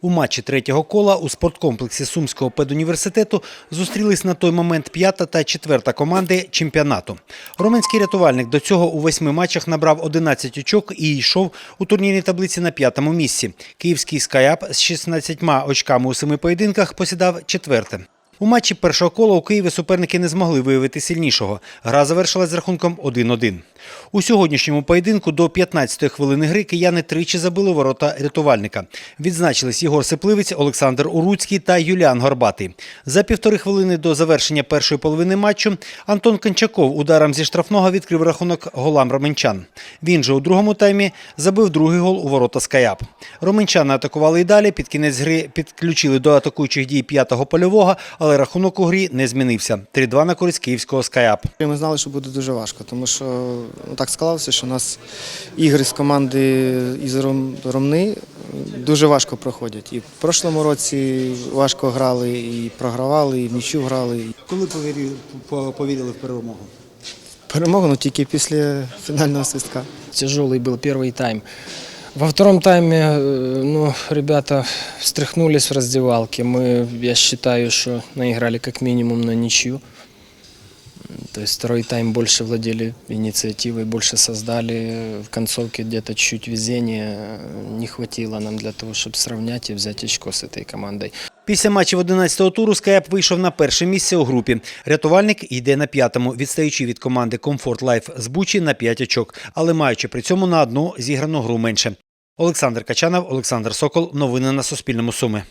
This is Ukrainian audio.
У матчі третього кола у спорткомплексі Сумського педуніверситету зустрілись на той момент п'ята та четверта команди чемпіонату. Роменський рятувальник до цього у восьми матчах набрав 11 очок і йшов у турнірній таблиці на п'ятому місці. Київський скайап з 16 очками у семи поєдинках посідав четверте. У матчі першого кола у Києві суперники не змогли виявити сильнішого. Гра завершилась з рахунком 1-1. У сьогоднішньому поєдинку до 15-ї хвилини гри кияни тричі забили ворота рятувальника. Відзначились Єгор Сипливець, Олександр Уруцький та Юліан Горбатий. За півтори хвилини до завершення першої половини матчу Антон Кончаков ударом зі штрафного відкрив рахунок голам роменчан. Він же у другому таймі забив другий гол у ворота Скаяп. Роменчани атакували і далі. Під кінець гри підключили до атакуючих дій п'ятого польового, але рахунок у грі не змінився. 3-2 на користь київського Скаяп. Ми знали, що буде дуже важко, тому що так склалося, що у нас ігри з команди із Ром- Ромни дуже важко проходять. І в прошлому році важко грали, і програвали, і в нічю грали. Коли повірили в перемогу? Перемогу ну, тільки після фінального свистка. Тяжелый был первый тайм. Во втором тайме э, ну, ребята встряхнулись в раздевалке. Мы, я считаю, что наиграли как минимум на ничью. М, То есть второй тайм больше владели инициативой, больше создали. В концовке где-то чуть везения э, не хватило нам для того, чтобы сравнять и взять очко с этой командой. Після матчів 11-го туру Скаяп вийшов на перше місце у групі. Рятувальник йде на п'ятому, відстаючи від команди Комфорт Лайф з Бучі на 5 очок, але маючи при цьому на одну зіграну гру менше. Олександр Качанов, Олександр Сокол. Новини на Суспільному Суми.